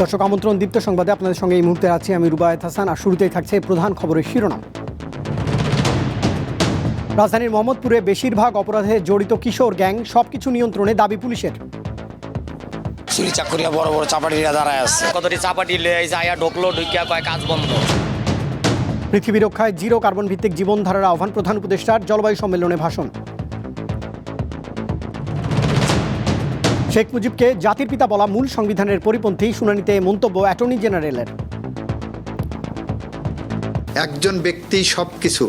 দর্শক আমন্ত্রণ দীপ্ত সংবাদে আপনাদের সঙ্গে এই মুহূর্তে আছি আমি রুবায়ত হাসান। আর শুরুতেই থাকছে প্রধান খবরের শিরোনাম। রাজধানীর মোহাম্মদপুরে বেশিরভাগ অপরাধে জড়িত কিশোর গ্যাং সবকিছু নিয়ন্ত্রণে দাবি পুলিশের। চুরি চাকরিয়া বড় বড় চাপাটিরা দাঁড়ায় আছে। কতটি চাপাটি লয়ে যাইয়া ঢুকলো ঢুকিয়া কয় কাজ বন্ধ। পৃথিবী রক্ষায় জিরো কার্বন ভিত্তিক জীবনধারার আহ্বান প্রধান উপদেষ্টার জলবায়ু সম্মেলনে ভাষণ। শেখ মুজিবকে জাতির পিতা বলা মূল সংবিধানের পরিপন্থী শুনানিতে মন্তব্য অ্যাটর্নি জেনারেলের। একজন ব্যক্তি সব কিছু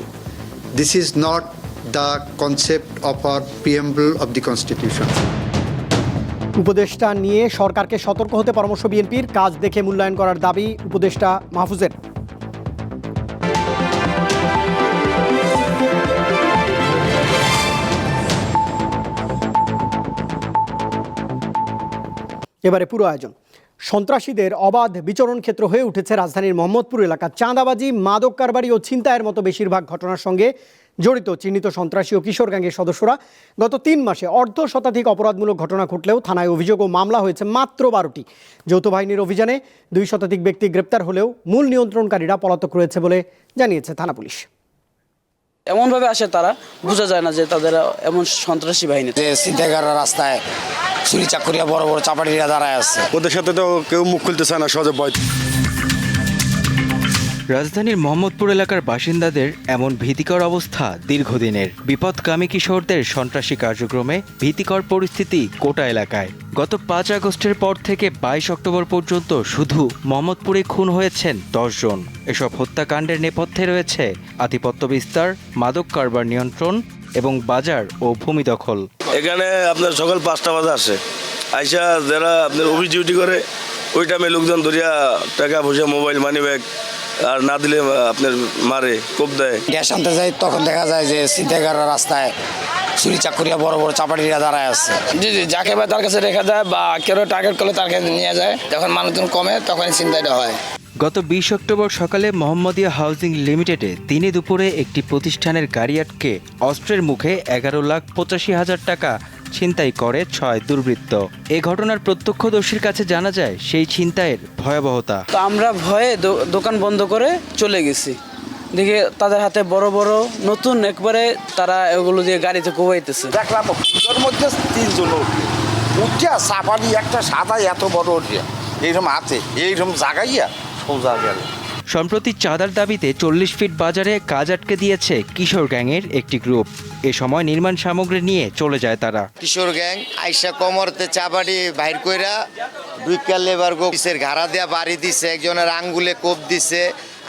this is not the concept of our preamble of the constitution উপদেষ্টা নিয়ে সরকারকে সতর্ক হতে পরামর্শ বিএনপির কাজ দেখে মূল্যায়ন করার দাবি উপদেষ্টা মাহফুজের। এবারে পুরো আয়োজন। সন্ত্রাসীদের অবাধ বিচরণ ক্ষেত্র হয়ে উঠেছে রাজধানীর মোহাম্মদপুর এলাকা চাঁদাবাজি, মাদক কারবারি ও ছিনতাইয়ের মতো বেশিরভাগ ঘটনার সঙ্গে জড়িত চিহ্নিত সন্ত্রাসী ও কিশোর গ্যাংয়ের সদস্যরা গত তিন মাসে অর্ধ শতাধিক অপরাধমূলক ঘটনা ঘটলেও থানায় অভিযোগ ও মামলা হয়েছে মাত্র বারোটি। যৌথ বাহিনীর অভিযানে দুই শতাধিক ব্যক্তি গ্রেপ্তার হলেও মূল নিয়ন্ত্রণকারীরা পলাতক রয়েছে বলে জানিয়েছে থানা পুলিশ। এমনভাবে আসে তারা বোঝা যায় না যে তাদের এমন সন্ত্রাসী বাহিনী। যে রাস্তায় চুরি চাকরিয়া বড় বড় চাপাটিরা দাঁড়ায় আছে। ওদের সাথে তো কেউ মুখ খুলতে চায় না সহজে ভয় রাজধানীর মোহাম্মদপুর এলাকার বাসিন্দাদের এমন ভীতিকর অবস্থা দীর্ঘদিনের। বিপদকামী কিশোরদের সন্ত্রাসী কার্যক্রমে ভীতিকর পরিস্থিতি কোটা এলাকায়। গত পাঁচ আগস্টের পর থেকে বাইশ অক্টোবর পর্যন্ত শুধু মোহাম্মদপুরে খুন হয়েছেন জন। এসব হত্যাকাণ্ডের নেপথ্যে রয়েছে আধিপত্য বিস্তার, মাদক কারবার নিয়ন্ত্রণ এবং বাজার ও ভূমি দখল। এখানে আপনার সকাল পাঁচটা বাজে আসে। আইসা যারা আপনার অফিস ডিউটি করে, ওই টাইমে লোকজন ধরিয়া টাকা পয়সা মোবাইল মানি ব্যাগ আর না দিলে আপনার মারে কোপ দেয়। গ্যাস আনতে যাই তখন দেখা যায় যে সিদ্ধাগাররা রাস্তায় চুরি চাকরিয়া বড় বড় চাপাটিরা দাঁড়ায় আছে। জি জি যাকে বা তার কাছে রেখে দেয় বা কেউ টার্গেট করলে তার কাছে নিয়ে যায় যখন মানুষজন কমে তখন চিন্তাটা হয়। গত বিশ অক্টোবর সকালে মোহাম্মদিয়া হাউজিং লিমিটেডে দিনে দুপুরে একটি প্রতিষ্ঠানের গাড়ি আটকে অস্ত্রের মুখে এগারো লাখ পঁচাশি হাজার টাকা ছিনতাই করে ছয় দুর্বৃত্ত। এ ঘটনার প্রত্যক্ষদর্শীর কাছে জানা যায় সেই ছিনতাইয়ের ভয়াবহতা। তো আমরা ভয়ে দো- দোকান বন্ধ করে চলে গেছি। দেখে তাদের হাতে বড় বড় নতুন একবারে তারা এগুলো দিয়ে গাড়িতে কোবাইতেছে। দেখলাম ওর মধ্যে তিনজন উঠিয়া সাপানি একটা সাদা এত বড় উঠিয়া। এইরকম আছে এইরকম জাগাইয়া সোজা গেল। সম্প্রতি চাঁদার দাবিতে চল্লিশ ফিট বাজারে কাজ আটকে দিয়েছে কিশোর গ্যাংয়ের একটি গ্রুপ। এ সময় নির্মাণ সামগ্রী নিয়ে চলে যায় তারা। কিশোর গ্যাং আইসা কমরতে চাবাড়ি বাইর কইরা দুই লেবার গোপিসের ঘাড়া দেয়া বাড়ি দিছে, একজনের আঙ্গুলে কোপ দিছে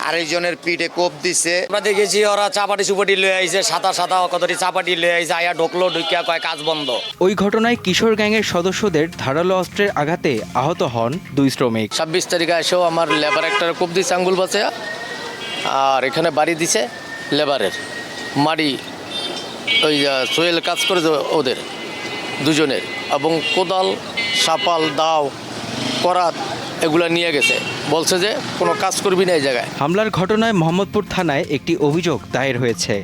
আরেকজনের পিঠে কোপ দিছে। আমরা দেখেছি ওরা চাপাটি চুপাটি লয়ে আইছে সাদা সাদা কতটি চাপাটি লয়ে আইছে আয়া ঢুকলো ঢুকিয়া কয় কাজ বন্ধ। ওই ঘটনায় কিশোর গ্যাংয়ের সদস্যদের ধারালো অস্ত্রের আঘাতে আহত হন দুই শ্রমিক। ছাব্বিশ তারিখে এসেও আমার লেবার একটা কোপ দিছে আঙ্গুল বাঁচে আর এখানে বাড়ি দিছে লেবারের মাড়ি ওই সোহেল কাজ করে যে ওদের দুজনের। এবং কোদাল সাপাল দাও করাত এগুলো নিয়ে গেছে। বলছে যে কোনো কাজ করবি না এই জায়গায়। হামলার ঘটনায় মোহাম্মদপুর থানায় একটি অভিযোগ দায়ের হয়েছে।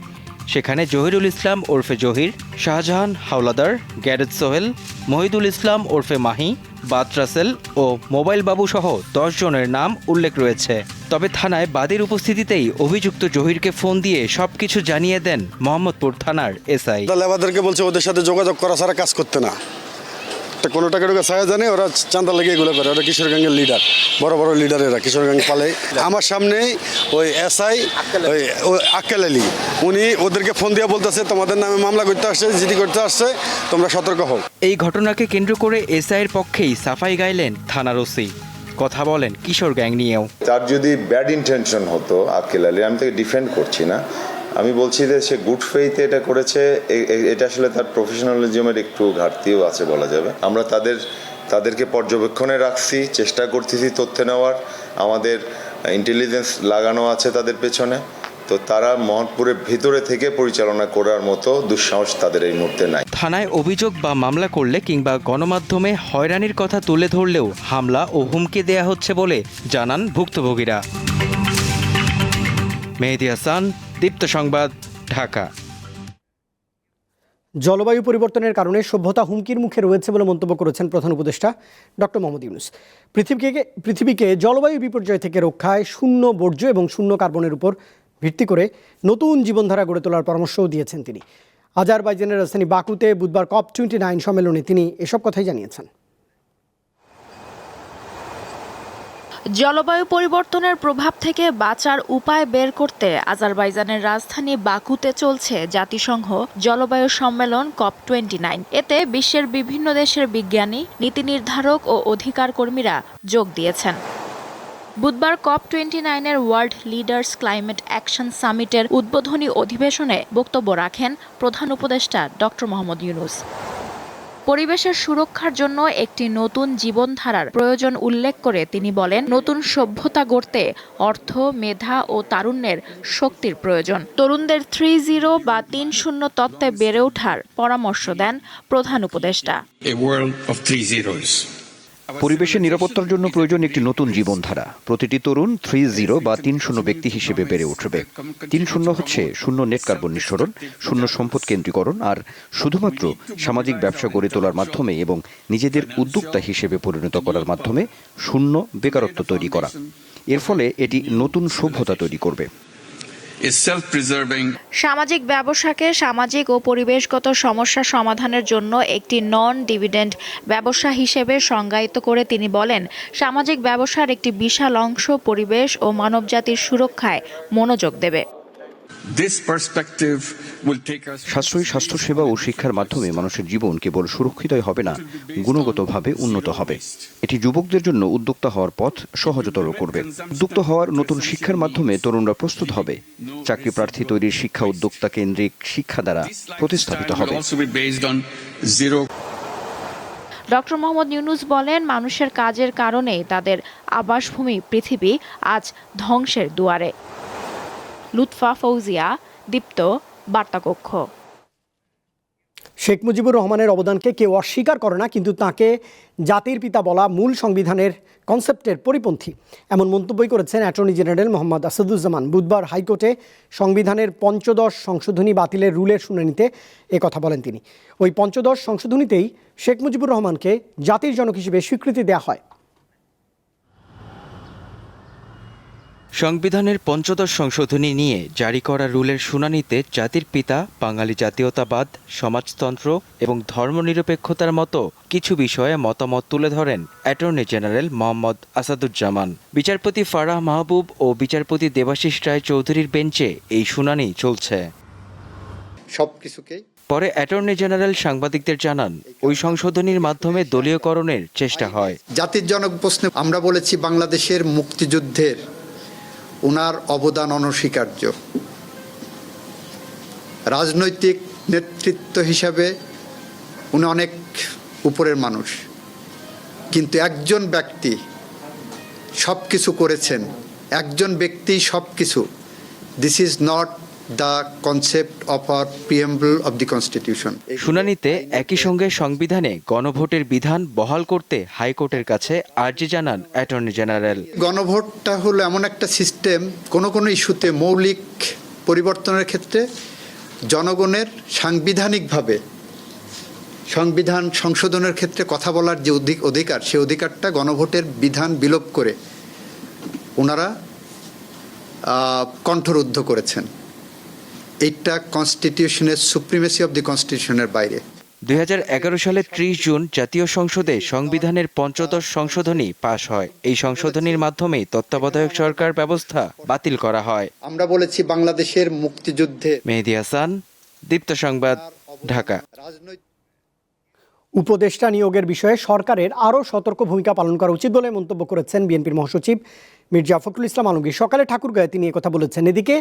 সেখানে জহিরুল ইসলাম ওরফে জহির শাহজাহান হাওলাদার গ্যারেজ সোহেল মহিদুল ইসলাম ওরফে মাহি বাদ রাসেল ও মোবাইল বাবু সহ দশ জনের নাম উল্লেখ রয়েছে। তবে থানায় বাদীর উপস্থিতিতেই অভিযুক্ত জহিরকে ফোন দিয়ে সবকিছু জানিয়ে দেন মোহাম্মদপুর থানার এসআই। বলছে ওদের সাথে যোগাযোগ করা ছাড়া কাজ করতে না। তা কোনো টাকা টুকা ছায়া জানে ওরা চান্দা লেগে এগুলো করে। ওরা কিশোর গ্যাংয়ের লিডার বড় বড় লিডার এরা কিশোর গ্যাং পালে। আমার সামনেই ওই এসআই ওই ওই আক্কেল আলী উনি ওদেরকে ফোন দিয়ে বলতেছে তোমাদের নামে মামলা করতে আসছে জিডি করতে আসছে তোমরা সতর্ক হও। এই ঘটনাকে কেন্দ্র করে এসআইয়ের পক্ষেই সাফাই গাইলেন থানার ওসি। কথা বলেন কিশোর গ্যাং নিয়েও। তার যদি ব্যাড ইন্টেনশন হতো আকিল আলী আমি তাকে ডিফেন্ড করছি না। আমি বলছি যে সে গুড ফেইতে এটা করেছে এটা আসলে তার প্রফেশনালিজমের একটু ঘাটতিও আছে বলা যাবে। আমরা তাদের, তাদেরকে পর্যবেক্ষণে রাখছি, চেষ্টা করতেছি তথ্য নেওয়ার, আমাদের ইন্টেলিজেন্স লাগানো আছে তাদের পেছনে। তো তারা মোহনপুরের ভিতরে থেকে পরিচালনা করার মতো দুঃসাহস তাদের এই মুহূর্তে নাই। থানায় অভিযোগ বা মামলা করলে কিংবা গণমাধ্যমে হয়রানির কথা তুলে ধরলেও হামলা ও হুমকি দেয়া হচ্ছে বলে জানান ভুক্তভোগীরা। মেহেদি হাসান দীপ্ত সংবাদ, ঢাকা। জলবায়ু পরিবর্তনের কারণে সভ্যতা হুমকির মুখে রয়েছে বলে মন্তব্য করেছেন প্রধান উপদেষ্টা ডক্টর মোহাম্মদ ইউনুস। পৃথিবীকে পৃথিবীকে জলবায়ু বিপর্যয় থেকে রক্ষায় শূন্য বর্জ্য এবং শূন্য কার্বনের উপর ভিত্তি করে নতুন জীবনধারা গড়ে তোলার পরামর্শও দিয়েছেন তিনি। আজারবাইজানের রাজধানী বাকুতে বুধবার কপ টোয়েন্টি নাইন সম্মেলনে তিনি এসব কথাই জানিয়েছেন। জলবায়ু পরিবর্তনের প্রভাব থেকে বাঁচার উপায় বের করতে আজারবাইজানের রাজধানী বাকুতে চলছে জাতিসংঘ জলবায়ু সম্মেলন কপ টোয়েন্টি নাইন। এতে বিশ্বের বিভিন্ন দেশের বিজ্ঞানী নীতি নির্ধারক ও অধিকার কর্মীরা যোগ দিয়েছেন। বুধবার কপ টোয়েন্টি নাইনের ওয়ার্ল্ড লিডার্স ক্লাইমেট অ্যাকশন সামিটের উদ্বোধনী অধিবেশনে বক্তব্য রাখেন প্রধান উপদেষ্টা ডক্টর মোহাম্মদ ইউনুস। পরিবেশের সুরক্ষার জন্য একটি নতুন জীবনধারার প্রয়োজন উল্লেখ করে তিনি বলেন, নতুন সভ্যতা গড়তে অর্থ, মেধা ও তারুণ্যের শক্তির প্রয়োজন। তরুণদের থ্রি জিরো বা তিন শূন্য তত্ত্বে বেড়ে ওঠার পরামর্শ দেন প্রধান উপদেষ্টা। পরিবেশের নিরাপত্তার জন্য প্রয়োজন একটি নতুন জীবনধারা। প্রতিটি তরুণ থ্রি জিরো বা তিন শূন্য ব্যক্তি হিসেবে বেড়ে উঠবে। তিন শূন্য হচ্ছে শূন্য নেট কার্বন নিঃসরণ, শূন্য সম্পদ কেন্দ্রীকরণ আর শুধুমাত্র সামাজিক ব্যবসা গড়ে তোলার মাধ্যমে এবং নিজেদের উদ্যোক্তা হিসেবে পরিণত করার মাধ্যমে শূন্য বেকারত্ব তৈরি করা। এর ফলে এটি নতুন সভ্যতা তৈরি করবে। সামাজিক ব্যবসাকে সামাজিক ও পরিবেশগত সমস্যা সমাধানের জন্য একটি নন ডিভিডেন্ড ব্যবসা হিসেবে সংজ্ঞায়িত করে তিনি বলেন, সামাজিক ব্যবসার একটি বিশাল অংশ পরিবেশ ও মানবজাতির সুরক্ষায় মনোযোগ দেবে। সাশ্রয়ী স্বাস্থ্যসেবা ও শিক্ষার মাধ্যমে মানুষের জীবন কেবল সুরক্ষিতই হবে না গুণগতভাবে উন্নত হবে। এটি যুবকদের জন্য উদ্যোক্তা হওয়ার পথ সহজতর করবে। উদ্যোক্তা হওয়ার নতুন শিক্ষার মাধ্যমে তরুণরা প্রস্তুত হবে। চাকরি প্রার্থী তৈরির শিক্ষা উদ্যোক্তা কেন্দ্রিক শিক্ষা দ্বারা প্রতিস্থাপিত হবে। ডক্টর মোহাম্মদ ইউনুস বলেন মানুষের কাজের কারণে তাদের আবাসভূমি পৃথিবী আজ ধ্বংসের দুয়ারে। লুৎফা ফৌজিয়া, দীপ্ত বার্তাকক্ষ। শেখ মুজিবুর রহমানের অবদানকে কেউ অস্বীকার করে না, কিন্তু তাকে জাতির পিতা বলা মূল সংবিধানের কনসেপ্টের পরিপন্থী। এমন মন্তব্যই করেছেন অ্যাটর্নি জেনারেল মোহাম্মদ আসাদুজ্জামান। বুধবার হাইকোর্টে সংবিধানের পঞ্চদশ সংশোধনী বাতিলের রুলের শুনানিতে কথা বলেন তিনি। ওই পঞ্চদশ সংশোধনীতেই শেখ মুজিবুর রহমানকে জাতির জনক হিসেবে স্বীকৃতি দেওয়া হয়। সংবিধানের পঞ্চদশ সংশোধনী নিয়ে জারি করা রুলের শুনানিতে জাতির পিতা বাঙালি জাতীয়তাবাদ সমাজতন্ত্র এবং ধর্মনিরপেক্ষতার মতো কিছু বিষয়ে মতামত তুলে ধরেন অ্যাটর্নি জেনারেল মোহাম্মদ আসাদুজ্জামান। বিচারপতি ফারাহ মাহবুব ও বিচারপতি দেবাশিস রায় চৌধুরীর বেঞ্চে এই শুনানি চলছে। সব কিছুকেই পরে অ্যাটর্নি জেনারেল সাংবাদিকদের জানান ওই সংশোধনীর মাধ্যমে দলীয়করণের চেষ্টা হয়। জাতির জনক প্রশ্নে আমরা বলেছি বাংলাদেশের মুক্তিযুদ্ধের ওনার অবদান অনস্বীকার্য। রাজনৈতিক নেতৃত্ব হিসাবে উনি অনেক উপরের মানুষ। কিন্তু একজন ব্যক্তি সব কিছু করেছেন, একজন ব্যক্তি সব কিছু this is not the concept of our the constitution শুনানিতে একই সঙ্গে সংবিধানে গণভোটের বিধান বহাল করতে হাইকোর্টের কাছে আর্জি জানান অ্যাটর্নি জেনারেল। গণভোটটা হলো এমন একটা সিস্টেম কোনো কোনো ইস্যুতে মৌলিক পরিবর্তনের ক্ষেত্রে জনগণের সাংবিধানিকভাবে সংবিধান সংশোধনের ক্ষেত্রে কথা বলার যে অধিক অধিকার সেই অধিকারটা গণভোটের বিধান বিলোপ করে ওনারা কণ্ঠরুদ্ধ করেছেন। এইটা কনস্টিটিউশনের সুপ্রিমেসি অব দি কনস্টিটিউশনের বাইরে। দুই সালে ত্রিশ জুন জাতীয় সংসদে সংবিধানের পঞ্চদশ সংশোধনী পাশ হয়। এই সংশোধনীর মাধ্যমে তত্ত্বাবধায়ক সরকার ব্যবস্থা বাতিল করা হয়। আমরা বলেছি বাংলাদেশের মুক্তিযুদ্ধে মেহেদি হাসান দীপ্ত সংবাদ ঢাকা। উপদেষ্টা নিয়োগের বিষয়ে সরকারের আরও সতর্ক ভূমিকা পালন করা উচিত বলে মন্তব্য করেছেন বিএনপির মহাসচিব মির্জা ফখরুল ইসলাম আলমগীর। সকালে ঠাকুরগাঁয়ে তিনি কথা বলেছেন। এদিকে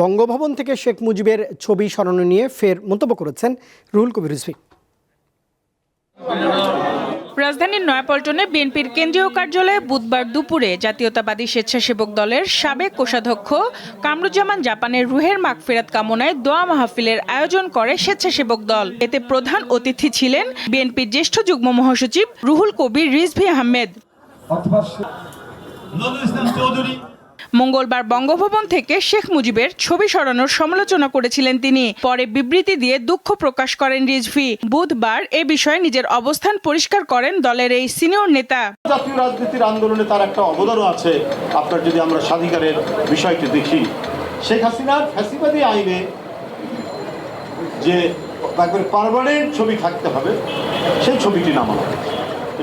বঙ্গভবন থেকে শেখ মুজিবের ছবি সরানো নিয়ে ফের মন্তব্য করেছেন রুহুল কবির রিজভী। রাজধানীর নয়াপল্টনে বিএনপির কেন্দ্রীয় কার্যালয়ে বুধবার দুপুরে জাতীয়তাবাদী স্বেচ্ছাসেবক দলের সাবেক কোষাধ্যক্ষ কামরুজ্জামান জাপানের রুহের মাগফিরাত কামনায় দোয়া মাহফিলের আয়োজন করে স্বেচ্ছাসেবক দল। এতে প্রধান অতিথি ছিলেন বিএনপির জ্যেষ্ঠ যুগ্ম মহাসচিব রুহুল কবির রিজভি আহমেদ। মঙ্গলবার বঙ্গভবন থেকে শেখ মুজিবের ছবি সরানোর সমালোচনা করেছিলেন তিনি। পরে বিবৃতি দিয়ে দুঃখ প্রকাশ করেন রিজভি। বুধবার এ বিষয়ে নিজের অবস্থান পরিষ্কার করেন দলের এই সিনিয়র নেতা। জাতীয় রাজনীতির আন্দোলনে তার একটা অবদানও আছে। আপনার যদি আমরা স্বাধিকারের বিষয়টি দেখি শেখ হাসিনার ফ্যাসিবাদী আইনে যে একবারে পারমানেন্ট ছবি থাকতে হবে সেই ছবিটি নামানো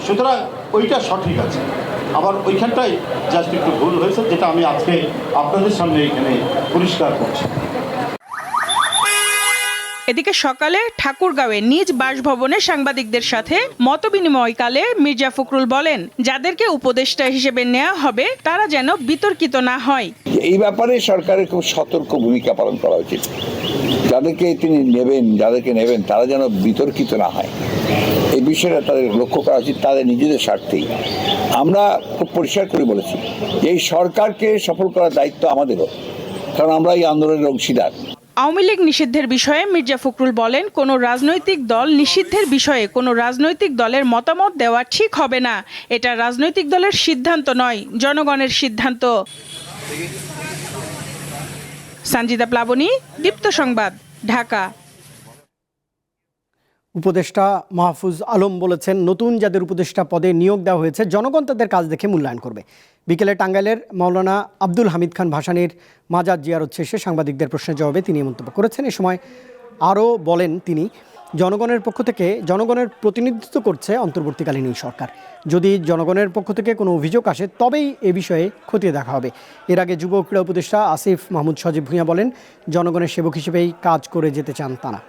সুতরাং ওইটা সঠিক আছে। আবার ওইখানটাই জাস্ট একটু ভুল হয়েছে যেটা আমি আজকে আপনাদের সামনে এখানে পরিষ্কার করছি। এদিকে সকালে ঠাকুরগাঁওয়ে নিজ বাসভবনে সাংবাদিকদের সাথে মতবিনিময়কালে মির্জা ফখরুল বলেন যাদেরকে উপদেষ্টা হিসেবে নেওয়া হবে তারা যেন বিতর্কিত না হয়। এই ব্যাপারে সরকারের খুব সতর্ক ভূমিকা পালন করা উচিত। যাদেরকে তিনি নেবেন যাদেরকে নেবেন তারা যেন বিতর্কিত না হয়। এই বিষয়টা তাদের লক্ষ্য করা উচিত, তাদের নিজেদের স্বার্থেই। আমরা খুব পরিষ্কার করে বলেছি যে এই সরকারকে সফল করার দায়িত্ব আমাদেরও, কারণ আমরা এই আন্দোলনের অংশীদার। আওয়ামী লীগ নিষিদ্ধের বিষয়ে মির্জা ফখরুল বলেন, কোনো রাজনৈতিক দল নিষিদ্ধের বিষয়ে কোনো রাজনৈতিক দলের মতামত দেওয়া ঠিক হবে না। এটা রাজনৈতিক দলের সিদ্ধান্ত নয়, জনগণের সিদ্ধান্ত। সঞ্জিতা প্লাবনী, দীপ্ত সংবাদ, ঢাকা। উপদেষ্টা মাহফুজ আলম বলেছেন, নতুন যাদের উপদেষ্টা পদে নিয়োগ দেওয়া হয়েছে, জনগণ তাদের কাজ দেখে মূল্যায়ন করবে। বিকেলে টাঙ্গাইলের মাওলানা আব্দুল হামিদ খান ভাসানির মাজার জিয়ারত শেষে সাংবাদিকদের প্রশ্নের জবাবে তিনি মন্তব্য করেছেন। এ সময় আরও বলেন তিনি, জনগণের পক্ষ থেকে, জনগণের প্রতিনিধিত্ব করছে অন্তর্বর্তীকালীন এই সরকার। যদি জনগণের পক্ষ থেকে কোনো অভিযোগ আসে, তবেই এ বিষয়ে খতিয়ে দেখা হবে। এর আগে যুব ক্রীড়া উপদেষ্টা আসিফ মাহমুদ সজীব ভূঁইয়া বলেন, জনগণের সেবক হিসেবেই কাজ করে যেতে চান তারা।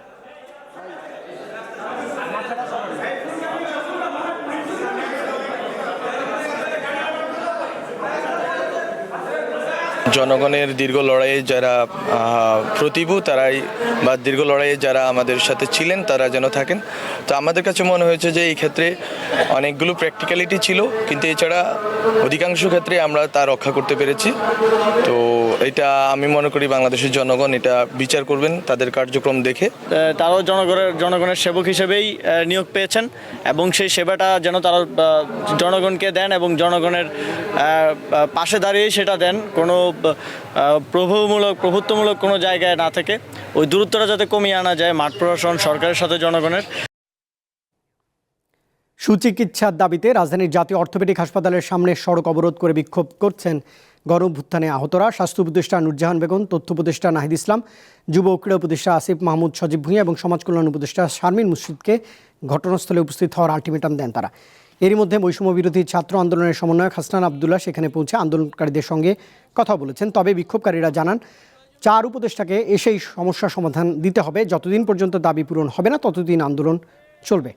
জনগণের দীর্ঘ লড়াইয়ে যারা প্রতিভু, তারাই বা দীর্ঘ লড়াইয়ে যারা আমাদের সাথে ছিলেন, তারা যেন থাকেন। তো আমাদের কাছে মনে হয়েছে যে এই ক্ষেত্রে অনেকগুলো প্র্যাকটিক্যালিটি ছিল, কিন্তু এছাড়া অধিকাংশ ক্ষেত্রে আমরা তা রক্ষা করতে পেরেছি। তো এটা আমি মনে করি বাংলাদেশের জনগণ এটা বিচার করবেন, তাদের কার্যক্রম দেখে। তারাও জনগণের জনগণের সেবক হিসেবেই নিয়োগ পেয়েছেন এবং সেই সেবাটা যেন তারা জনগণকে দেন এবং জনগণের পাশে দাঁড়িয়ে সেটা দেন। কোনো প্রভুমূলক প্রভুত্বমূলক কোনো জায়গায় না থেকে ওই দূরত্বটা যাতে কমিয়ে আনা যায় মাঠ প্রশাসন, সরকারের সাথে জনগণের। সুচিকিৎসার দাবিতে রাজধানীর জাতীয় অর্থোপেডিক হাসপাতালের সামনে সড়ক অবরোধ করে বিক্ষোভ করছেন গণভ্যুত্থানে আহতরা। স্বাস্থ্য উপদেষ্টা নুরজাহান বেগম, তথ্য উপদেষ্টা নাহিদ ইসলাম, যুব ক্রীড়া উপদেষ্টা আসিফ মাহমুদ, সজীব ভূঁইয়া এবং সমাজ কল্যাণ উপদেষ্টা শারমিন মুর্শিদকে ঘটনাস্থলে উপস্থিত হওয়ার আলটিমেটাম দেন তারা। এরই মধ্যে বৈষম্য বিরোধী ছাত্র আন্দোলনের সমন্বয়ক হাসনান আবদুল্লাহ সেখানে পৌঁছে আন্দোলনকারীদের সঙ্গে কথা বলেছেন। তবে বিক্ষোভকারীরা জানান, চার উপদেষ্টাকে এসেই সমস্যার সমাধান দিতে হবে। যতদিন পর্যন্ত দাবি পূরণ হবে না, ততদিন আন্দোলন চলবে।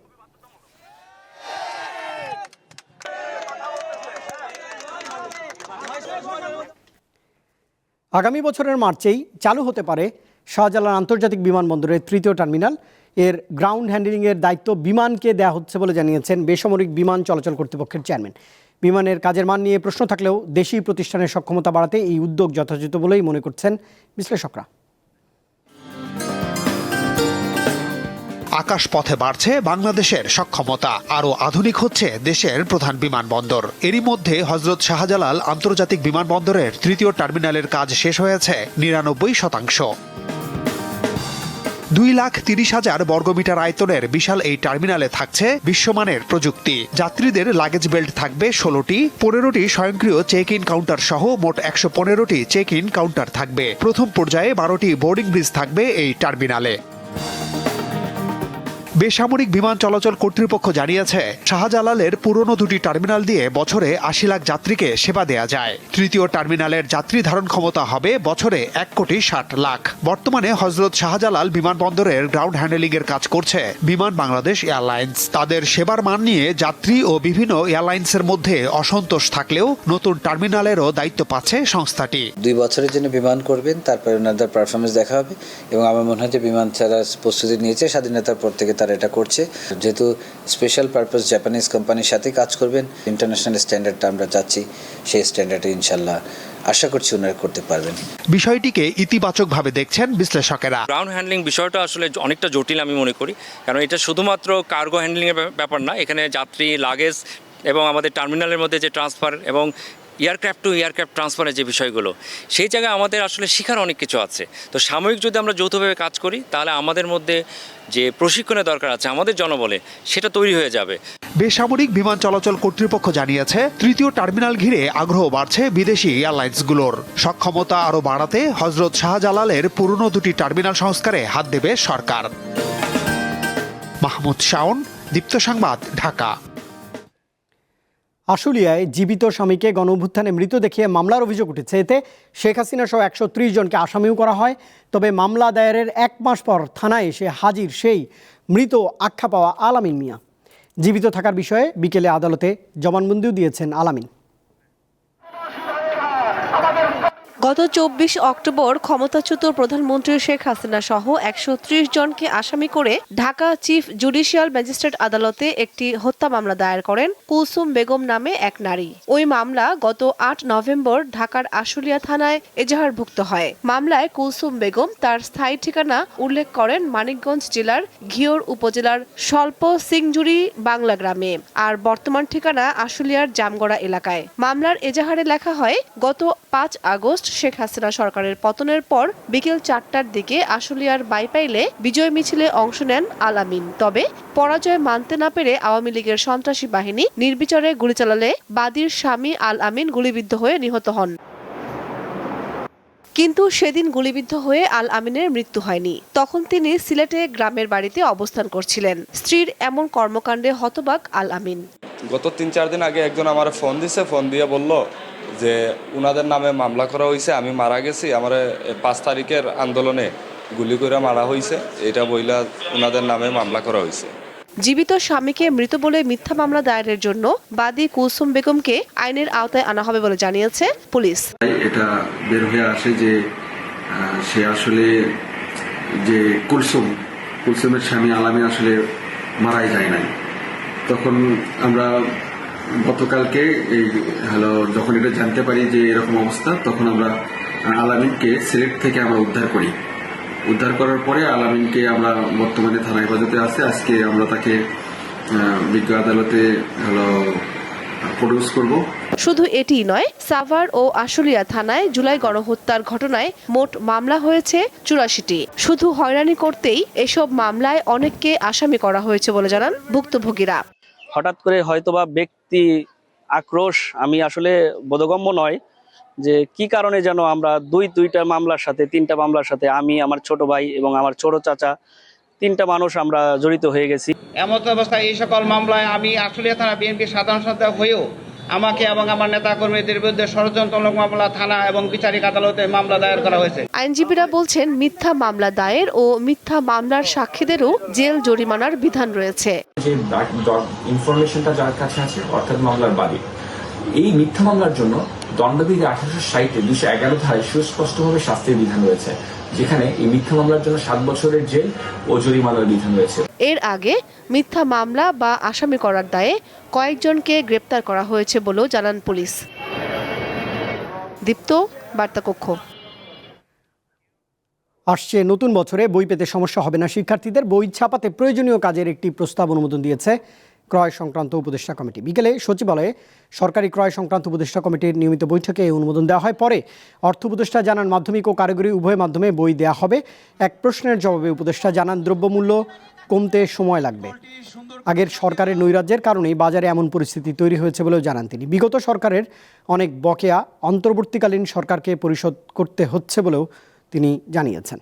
আগামী বছরের মার্চেই চালু হতে পারে শাহজালাল আন্তর্জাতিক বিমানবন্দরের তৃতীয় টার্মিনাল। এর গ্রাউন্ড হ্যান্ডলিংয়ের দায়িত্ব বিমানকে দেওয়া হচ্ছে বলে জানিয়েছেন বেসামরিক বিমান চলাচল কর্তৃপক্ষের চেয়ারম্যান বিমানের কাজের মান নিয়ে প্রশ্ন থাকলেও দেশি প্রতিষ্ঠানের সক্ষমতা বাড়াতে এই উদ্যোগ যথাযথ বলেই মনে করছেন বিশ্লেষকরা। আকাশ পথে বাড়ছে বাংলাদেশের সক্ষমতা। আরও আধুনিক হচ্ছে দেশের প্রধান বিমানবন্দর। এরই মধ্যে হজরত শাহজালাল আন্তর্জাতিক বিমানবন্দরের তৃতীয় টার্মিনালের কাজ শেষ হয়েছে নিরানব্বই শতাংশ। দুই লাখ তিরিশ হাজার বর্গমিটার আয়তনের বিশাল এই টার্মিনালে থাকছে বিশ্বমানের প্রযুক্তি। যাত্রীদের লাগেজ বেল্ট থাকবে ষোলোটি, পনেরোটি স্বয়ংক্রিয় চেক ইন কাউন্টার সহ মোট একশো পনেরোটি চেক ইন কাউন্টার থাকবে। প্রথম পর্যায়ে বারোটি বোর্ডিং ব্রিজ থাকবে এই টার্মিনালে। বেসামরিক বিমান চলাচল কর্তৃপক্ষ জানিয়েছে, শাহজালালের পুরনো দুটি টার্মিনাল দিয়ে বছরে আশি লাখ যাত্রীকে সেবা দেয়া যায়। তৃতীয় টার্মিনালের যাত্রী ধারণ ক্ষমতা হবে বছরে এক কোটি ষাট লাখ। বর্তমানে হজরত শাহজালাল বিমানবন্দরের গ্রাউন্ড হ্যান্ডেলিং এর কাজ করছে বিমান বাংলাদেশ এয়ারলাইন্স। তাদের সেবার মান নিয়ে যাত্রী ও বিভিন্ন এয়ারলাইন্সের মধ্যে অসন্তোষ থাকলেও নতুন টার্মিনালেরও দায়িত্ব পাচ্ছে সংস্থাটি। দুই বছরের জন্য বিমান করবেন, তারপরে ওনাদের পারফরমেন্স দেখা হবে এবং আমার মনে হয় যে বিমান ছাড়া প্রস্তুতি নিয়েছে, স্বাধীনতার পর থেকে তারা এটা করছে। যেহেতু স্পেশাল পারপাস জাপানিজ কোম্পানির সাথে কাজ করবেন ইন্টারন্যাশনাল স্ট্যান্ডার্ডটা আমরা যাচ্ছি সেই স্ট্যান্ডার্ডে ইনশাল্লাহ আশা করছি ওনারা করতে পারবেন। বিষয়টিকে ইতিবাচকভাবে দেখছেন বিশ্লেষকেরা। গ্রাউন্ড হ্যান্ডলিং বিষয়টা আসলে অনেকটা জটিল আমি মনে করি কারণ এটা শুধুমাত্র কার্গো হ্যান্ডলিংয়ের ব্যাপার না এখানে যাত্রী লাগেজ এবং আমাদের টার্মিনালের মধ্যে যে ট্রান্সফার এবং এয়ারক্রাফট টু এয়ারক্রাফট ট্রান্সফারের যে বিষয়গুলো, সেই জায়গায় আমাদের আসলে শেখার অনেক কিছু আছে। তো সাময়িক যদি আমরা যৌথভাবে কাজ করি, তাহলে আমাদের মধ্যে যে প্রশিক্ষণের দরকার আছে আমাদের জনবলে, সেটা তৈরি হয়ে যাবে। বেসামরিক বিমান চলাচল কর্তৃপক্ষ জানিয়েছে, তৃতীয় টার্মিনাল ঘিরে আগ্রহ বাড়ছে বিদেশি এয়ারলাইন্সগুলোর। সক্ষমতা আরও বাড়াতে হজরত শাহজালালের পুরনো দুটি টার্মিনাল সংস্কারে হাত দেবে সরকার। মাহমুদ শাওন, দীপ্ত সংবাদ, ঢাকা। আশুলিয়ায় জীবিত স্বামীকে গণ অভ্যুত্থানে মৃত দেখিয়ে মামলার অভিযোগ উঠেছে। এতে শেখ হাসিনা সহ একশো ত্রিশ জনকে আসামিও করা হয়। তবে মামলা দায়েরের এক মাস পর থানায় এসে হাজির সেই মৃত আখ্যা পাওয়া আলামিন মিয়া। জীবিত থাকার বিষয়ে বিকেলে আদালতে জবানবন্দিও দিয়েছেন আলামিন। গত চব্বিশ অক্টোবর ক্ষমতাচ্যুত প্রধানমন্ত্রী শেখ হাসিনা সহ একশো ত্রিশ জনকে আসামি করে ঢাকা চিফ জুডিশিয়াল ম্যাজিস্ট্রেট আদালতে একটি হত্যা মামলা দায়ের করেন কুলসুম বেগম নামে এক নারী। ওই মামলা গত আট নভেম্বর ঢাকার আশুলিয়া থানায় এজাহারভুক্ত হয়। মামলায় কুলসুম বেগম তার স্থায়ী ঠিকানা উল্লেখ করেন মানিকগঞ্জ জেলার ঘিওর উপজেলার স্বল্প সিংজুরি বাংলা গ্রামে আর বর্তমান ঠিকানা আশুলিয়ার জামগড়া এলাকায়। মামলার এজাহারে লেখা হয়, গত পাঁচ আগস্ট শেখ হাসিনা সরকারের পতনের পর বিকেল চারটার দিকে আশুলিয়ার বাইপাইলে বিজয় মিছিলে অংশ নেন আলামিন তবে পরাজয় মানতে না পেরে আওয়ামী লীগের সন্ত্রাসী বাহিনী নির্বিচারে গুলি চালালে বাদীর স্বামী আল আমিন গুলিবিদ্ধ হয়ে নিহত হন। কিন্তু সেদিন গুলিবিদ্ধ হয়ে আল আমিনের মৃত্যু হয়নি। তখন তিনি সিলেটে গ্রামের বাড়িতে অবস্থান করছিলেন। স্ত্রীর এমন কর্মকাণ্ডে হতবাক আল আমিন। গত তিন চার দিন আগে একজন আমার ফোন দিছে, ফোন দিয়ে বলল যে উনাদের নামে মামলা করা হয়েছে আমি মারা গেছি, আমার পাঁচ তারিখের আন্দোলনে গুলি করে মারা হয়েছে এটা বইলা উনাদের নামে মামলা করা হয়েছে জীবিত স্বামীকে মৃত বলে মিথ্যা মামলা দায়েরের জন্য বাদী কুলসুম বেগমকে আইনের আওতায় আনা হবে বলে জানিয়েছে পুলিশ। এটা বের হয়ে আসে যে সে আসলে যে কুলসুম, কুলসুমের স্বামী আলামী আসলে মারাই যায় নাই। তখন আমরা গতকালকে এই হলো যখন এটা জানতে পারি যে এরকম অবস্থা, তখন আমরা আলামিনকে সিলেট থেকে আমরা উদ্ধার করি। উদ্ধার করার পরে আলামিনকে আমরা বর্তমানে থানা হেফাজতে আছে। আজকে আমরা তাকে বিজ্ঞ আদালতে হলো প্রডিউস করব। শুধু এটিই নয় সাভার ও আশুলিয়া থানায় জুলাই গণহত্যার ঘটনায় মোট মামলা হয়েছে চুরাশিটি। শুধু হয়রানি করতেই এসব মামলায় অনেককে আসামি করা হয়েছে বলে জানান ভুক্তভোগীরা। হঠাৎ করে হয়তোবা ব্যক্তি আক্রোশ আমি আসলে বোধগম্য নয় যে কি কারণে যেন আমরা দুই দুইটা মামলার সাথে তিনটা মামলার সাথে আমি আমার ছোট ভাই এবং আমার ছোট চাচা তিনটা মানুষ আমরা জড়িত হয়ে গেছি। এমত অবস্থায় এই সকল মামলায় আমি আশুলিয়া থানা বিএনপির সাধারণ সম্পাদক হয়েও আমাকে এবং আমার নেতাকর্মীদের বিরুদ্ধে ষড়যন্ত্রমূলক মামলা থানা এবং বিচারিক আদালতে মামলা দায়ের করা হয়েছে। আইনজীবীরা বলছেন মিথ্যা মামলা দায়ের ও মিথ্যা মামলার সাক্ষীদেরও জেল জরিমানার বিধান রয়েছে। যে ইনফরমেশনটা যার কাছে আছে অর্থাৎ মামলার বাদী এই মিথ্যা মামলার জন্য দণ্ডবিধি আঠারোশো ষাটে দুশো এগারো ধারায় সুস্পষ্টভাবে শাস্তির বিধান রয়েছে যেখানে এই মিথ্যা মামলার জন্য সাত বছরের জেল ও জরিমানার বিধান রয়েছে। এর আগে মিথ্যা মামলা বা আসামি করার দায়ে কয়েকজনকে গ্রেপ্তার করা হয়েছে বলেও জানান পুলিশ। দীপ্ত বার্তাকক্ষ। আসছে নতুন বছরে বই পেতে সমস্যা হবে না। শিক্ষার্থীদের বই ছাপাতে প্রয়োজনীয় কাজের একটি প্রস্তাব অনুমোদন দিয়েছে ক্রয় সংক্রান্ত উপদেষ্টা কমিটি। বিকেলে সচিবালয়ে সরকারি ক্রয় সংক্রান্ত উপদেষ্টা কমিটির নিয়মিত বৈঠকে অনুমোদন দেওয়া হয়। পরে অর্থ উপদেষ্টা জানান, মাধ্যমিক ও কারিগরি উভয় মাধ্যমে বই দেওয়া হবে। এক প্রশ্নের জবাবে উপদেষ্টা জানান, দ্রব্যমূল্য কমতে সময় লাগবে। আগের সরকারের নৈরাজ্যের কারণেই বাজারে এমন পরিস্থিতি তৈরি হয়েছে বলেও জানান তিনি। বিগত সরকারের অনেক বকেয়া, অন্তর্বর্তীকালীন সরকারকে পরিশোধ করতে হচ্ছে বলেও তিনি জানিয়েছেন।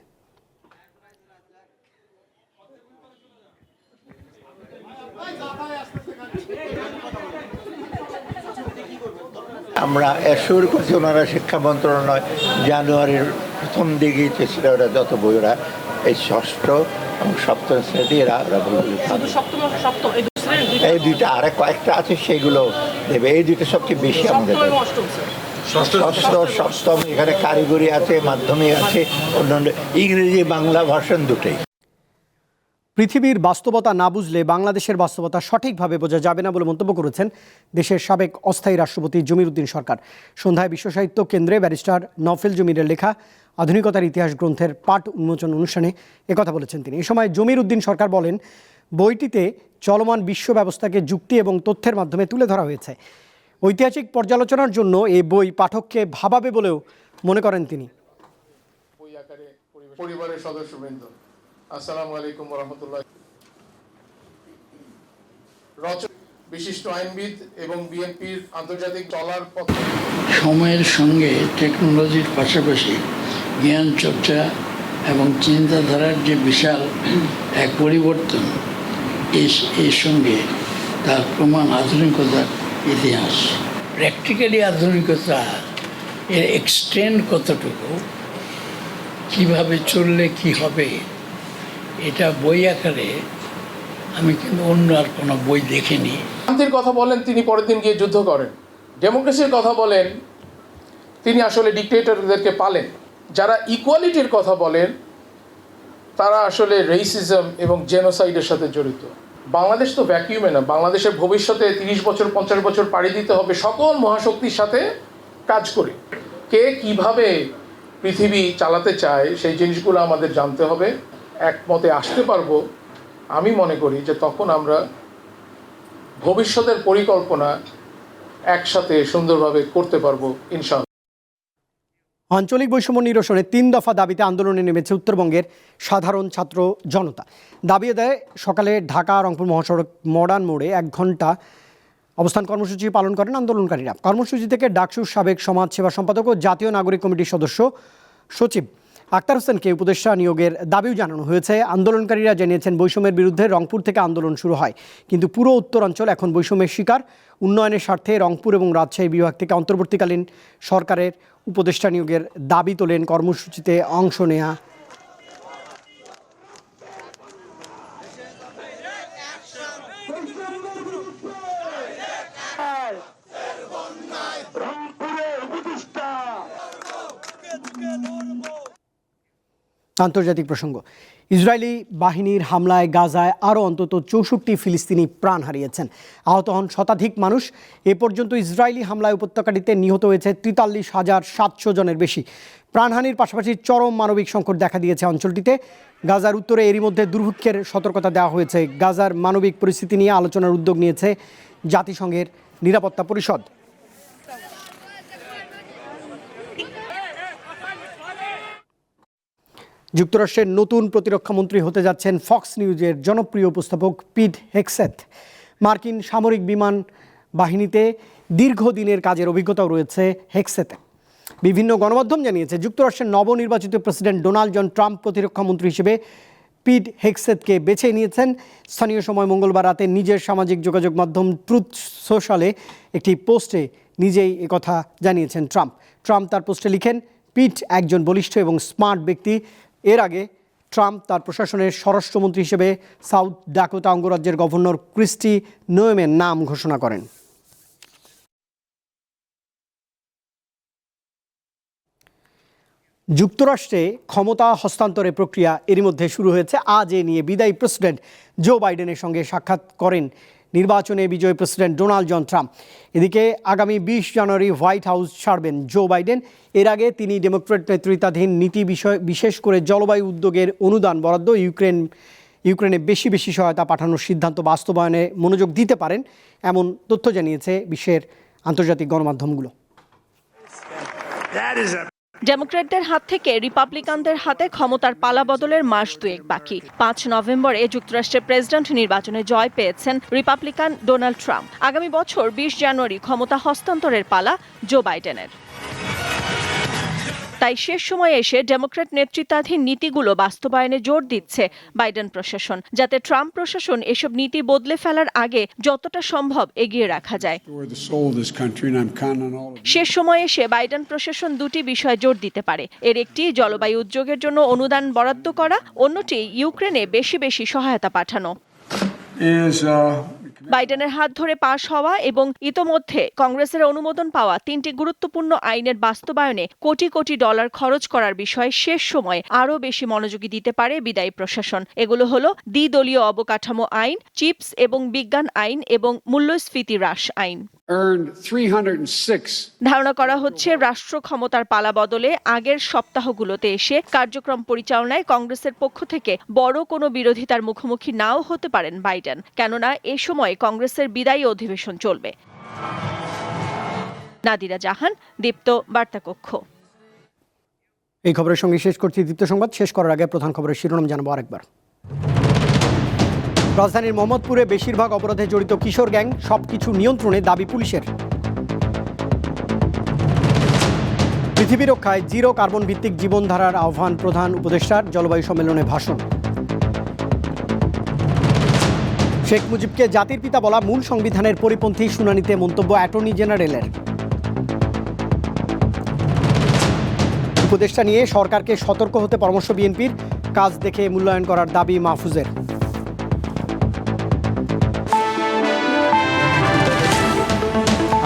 আমরা অ্যাসিওর করছি ওনারা শিক্ষা মন্ত্রণালয় জানুয়ারির প্রথম দিকেই চেষ্টা ওরা যত বইরা এই ষষ্ঠ এবং সপ্তম শ্রেণি এরা ওরা বইগুলি এই দুইটা আরে কয়েকটা আছে সেগুলো দেবে। এই দুইটা সবচেয়ে বেশি আমাদের ষষ্ঠ। সপ্তম এখানে কারিগরি আছে মাধ্যমিক আছে অন্যান্য ইংরেজি বাংলা ভার্সন দুটোই। পৃথিবীর বাস্তবতা না বুঝলে বাংলাদেশের বাস্তবতা সঠিকভাবে বোঝা যাবে না বলে মন্তব্য করেছেন দেশের সাবেক অস্থায়ী রাষ্ট্রপতি জমির উদ্দিন সরকার। সন্ধ্যায় বিশ্ব সাহিত্য কেন্দ্রে ব্যারিস্টার নফেল জমিরের লেখা আধুনিকতার ইতিহাস গ্রন্থের পাঠ উন্মোচন অনুষ্ঠানে একথা বলেছেন তিনি। এ সময় জমির উদ্দিন সরকার বলেন, বইটিতে চলমান বিশ্ব ব্যবস্থাকে যুক্তি এবং তথ্যের মাধ্যমে তুলে ধরা হয়েছে। ঐতিহাসিক পর্যালোচনার জন্য এই বই পাঠককে ভাবাবে বলেও মনে করেন তিনি। পরিবারের সদস্যবৃন্দ। আসসালামু আলাইকুম রহমতুল্লাহ রচক, বিশিষ্ট আইনবিদ এবং বিএনপির আন্তর্জাতিক চলার সময়ের সঙ্গে টেকনোলজির পাশাপাশি জ্ঞান চর্চা এবং চিন্তাধারার যে বিশাল এক পরিবর্তন এর সঙ্গে তার প্রমাণ আধুনিকতার ইতিহাস। প্র্যাকটিক্যালি আধুনিকতা এর এক্সটেন্ড কতটুকু? কীভাবে চললে কি হবে? এটা বই আকারে আমি কিন্তু অন্য আর কোনো বই দেখিনি। শান্তির কথা বলেন, তিনি পরের দিন গিয়ে যুদ্ধ করেন। ডেমোক্রেসির কথা বলেন, তিনি আসলে ডিক্টেটরদেরকে পালেন। যারা ইকুয়ালিটির কথা বলেন, তারা আসলে রেসিজম এবং জেনোসাইডের সাথে জড়িত। বাংলাদেশ তো ভ্যাকিউমে না। বাংলাদেশের ভবিষ্যতে তিরিশ বছর, পঞ্চাশ বছর পাড়ি দিতে হবে সকল মহাশক্তির সাথে কাজ করে। কে কীভাবে পৃথিবী চালাতে চায়, সেই জিনিসগুলো আমাদের জানতে হবে। একমতে আসতে পারব, আমি মনে করি যে তখন আমরা ভবিষ্যতের পরিকল্পনা একসাথে সুন্দরভাবে করতে পারব, ইনশাআল্লাহ। আঞ্চলিক বৈষম্য নিরসনে তিন দফা দাবিতে আন্দোলনে নেমেছে উত্তরবঙ্গের সাধারণ ছাত্র জনতা। দাবি দেয়, সকালে ঢাকা রংপুর মহাসড়ক মডার্ন মোড়ে এক ঘণ্টা অবস্থান কর্মসূচি পালন করেন আন্দোলনকারীরা। কর্মসূচি থেকে ডাকসুর সাবেক সমাজ সেবা সম্পাদক ও জাতীয় নাগরিক কমিটির সদস্য সচিব আক্তার হোসেনকে উপদেষ্টা নিয়োগের দাবিও জানানো হয়েছে। আন্দোলনকারীরা জানিয়েছেন, বৈষম্যের বিরুদ্ধে রংপুর থেকে আন্দোলন শুরু হয়। কিন্তু পুরো উত্তরাঞ্চল এখন বৈষম্যের শিকার। উন্নয়নের স্বার্থে রংপুর এবং রাজশাহী বিভাগ থেকে অন্তর্বর্তীকালীন সরকারের উপদেষ্টা নিয়োগের দাবি তোলেন কর্মসূচিতে অংশ নেয়া। আন্তর্জাতিক প্রসঙ্গ। ইসরায়েলি বাহিনীর হামলায় গাজায় আরও অন্তত চৌষট্টি ফিলিস্তিনি প্রাণ হারিয়েছেন। আহত হন শতাধিক মানুষ। এ পর্যন্ত ইসরায়েলি হামলায় উপত্যকাটিতে নিহত হয়েছে তেতাল্লিশ হাজার সাতশো জনের বেশি। প্রাণহানির পাশাপাশি চরম মানবিক সংকট দেখা দিয়েছে অঞ্চলটিতে। গাজার উত্তরে এরই মধ্যে দুর্ভিক্ষের সতর্কতা দেওয়া হয়েছে। গাজার মানবিক পরিস্থিতি নিয়ে আলোচনার উদ্যোগ নিয়েছে জাতিসংঘের নিরাপত্তা পরিষদ। যুক্তরাষ্ট্রের নতুন প্রতিরক্ষামন্ত্রী হতে যাচ্ছেন ফক্স নিউজের জনপ্রিয় উপস্থাপক পিট হেক্সেথ। মার্কিন সামরিক বিমান বাহিনীতে দীর্ঘদিনের কাজের অভিজ্ঞতাও রয়েছে হেক্সেতে বিভিন্ন গণমাধ্যম জানিয়েছে, যুক্তরাষ্ট্রের নবনির্বাচিত প্রেসিডেন্ট ডোনাল্ড জন ট্রাম্প প্রতিরক্ষামন্ত্রী হিসেবে পিট হেক্সেতকে বেছে নিয়েছেন। স্থানীয় সময় মঙ্গলবার রাতে নিজের সামাজিক যোগাযোগ মাধ্যম ট্রুথ সোশ্যালে একটি পোস্টে নিজেই একথা জানিয়েছেন ট্রাম্প। ট্রাম্প তার পোস্টে লিখেন, পিট একজন বলিষ্ঠ এবং স্মার্ট ব্যক্তি। এর আগে ট্রাম্প তার প্রশাসনের স্বরাষ্ট্রমন্ত্রী হিসেবে সাউথ ডাকোটা অঙ্গরাজ্যের গভর্নর ক্রিস্টি নোয়েমের নাম ঘোষণা করেন। যুক্তরাষ্ট্রে ক্ষমতা হস্তান্তরের প্রক্রিয়া এরই মধ্যে শুরু হয়েছে। আজ এ নিয়ে বিদায়ী প্রেসিডেন্ট জো বাইডেনের সঙ্গে সাক্ষাৎ করেন নির্বাচনে বিজয়ী প্রেসিডেন্ট ডোনাল্ড জন ট্রাম্প। এদিকে আগামী বিশ জানুয়ারি হোয়াইট হাউস ছাড়বেন জো বাইডেন। এর আগে তিনি ডেমোক্রেট নেতৃত্বাধীন নীতি বিষয় বিশেষ করে জলবায়ু উদ্যোগের অনুদান বরাদ্দ, ইউক্রেন ইউক্রেনে বেশি বেশি সহায়তা পাঠানোর সিদ্ধান্ত বাস্তবায়নে মনোযোগ দিতে পারেন এমন তথ্য জানিয়েছে বিশ্বের আন্তর্জাতিক গণমাধ্যমগুলো। ডেমোক্রেটদের হাত থেকে রিপাবলিকানদের হাতে ক্ষমতার পালা বদলের মাস দুয়েক বাকি। পাঁচ নভেম্বরে যুক্তরাষ্ট্রের প্রেসিডেন্ট নির্বাচনে জয় পেয়েছেন রিপাবলিকান ডোনাল্ড ট্রাম্প। আগামী বছর বিশ জানুয়ারি ক্ষমতা হস্তান্তরের পালা জো বাইডেনের। তাই শেষ সময়ে এসে ডেমোক্র্যাট নেতৃত্বাধীন নীতিগুলো বাস্তবায়নে জোর দিচ্ছে বাইডেন প্রশাসন যাতে ট্রাম্প প্রশাসন এসব নীতি বদলে ফেলার আগে যতটা সম্ভব এগিয়ে রাখা যায়। শেষ সময়ে এসে বাইডেন প্রশাসন দুটি বিষয়ে জোর দিতে পারে। এর একটি জলবায়ু উদ্যোগের জন্য অনুদান বরাদ্দ করা অন্যটি ইউক্রেনে বেশি বেশি সহায়তা পাঠানো। বাইডেনের হাত ধরে পাশ হওয়া এবং ইতোমধ্যে কংগ্রেসের অনুমোদন পাওয়া তিনটি গুরুত্বপূর্ণ আইনের বাস্তবায়নে কোটি কোটি ডলার খরচ করার বিষয়ে শেষ সময়ে আরও বেশি মনোযোগী দিতে পারে বিদায়ী প্রশাসন। এগুলো হলো দ্বিদলীয় অবকাঠামো আইন, চিপস এবং বিজ্ঞান আইন এবং মূল্যস্ফীতি হ্রাস আইন। ধারণা করা হচ্ছে রাষ্ট্র ক্ষমতার পালা বদলে আগের সপ্তাহগুলোতে এসে কার্যক্রম পরিচালনায় কংগ্রেসের পক্ষ থেকে বড় কোনো বিরোধিতার মুখোমুখি নাও হতে পারেন বাইডেন কেননা এ সময় কংগ্রেসের বিদায়ী অধিবেশন চলবে। নাদিরা জাহান দীপ্ত বার্তা কক্ষ এই খবরের সঙ্গে শেষ করছি দীপ্ত সংবাদ। শেষ করার আগে প্রধান খবরের শিরোনাম জানাব আরেকবার। রাজধানীর মোহাম্মদপুরে বেশিরভাগ অপরাধে জড়িত কিশোর গ্যাং সবকিছু নিয়ন্ত্রণে দাবি পুলিশের। পৃথিবী রক্ষায় জিরো কার্বন ভিত্তিক জীবনধারার আহ্বান প্রধান উপদেষ্টার জলবায়ু সম্মেলনে ভাষণ। শেখ মুজিবকে জাতির পিতা বলা মূল সংবিধানের পরিপন্থী শুনানিতে মন্তব্য অ্যাটর্নি জেনারেলের। উপদেষ্টা নিয়ে সরকারকে সতর্ক হতে পরামর্শ বিএনপির কাজ দেখে মূল্যায়ন করার দাবি মাহফুজের।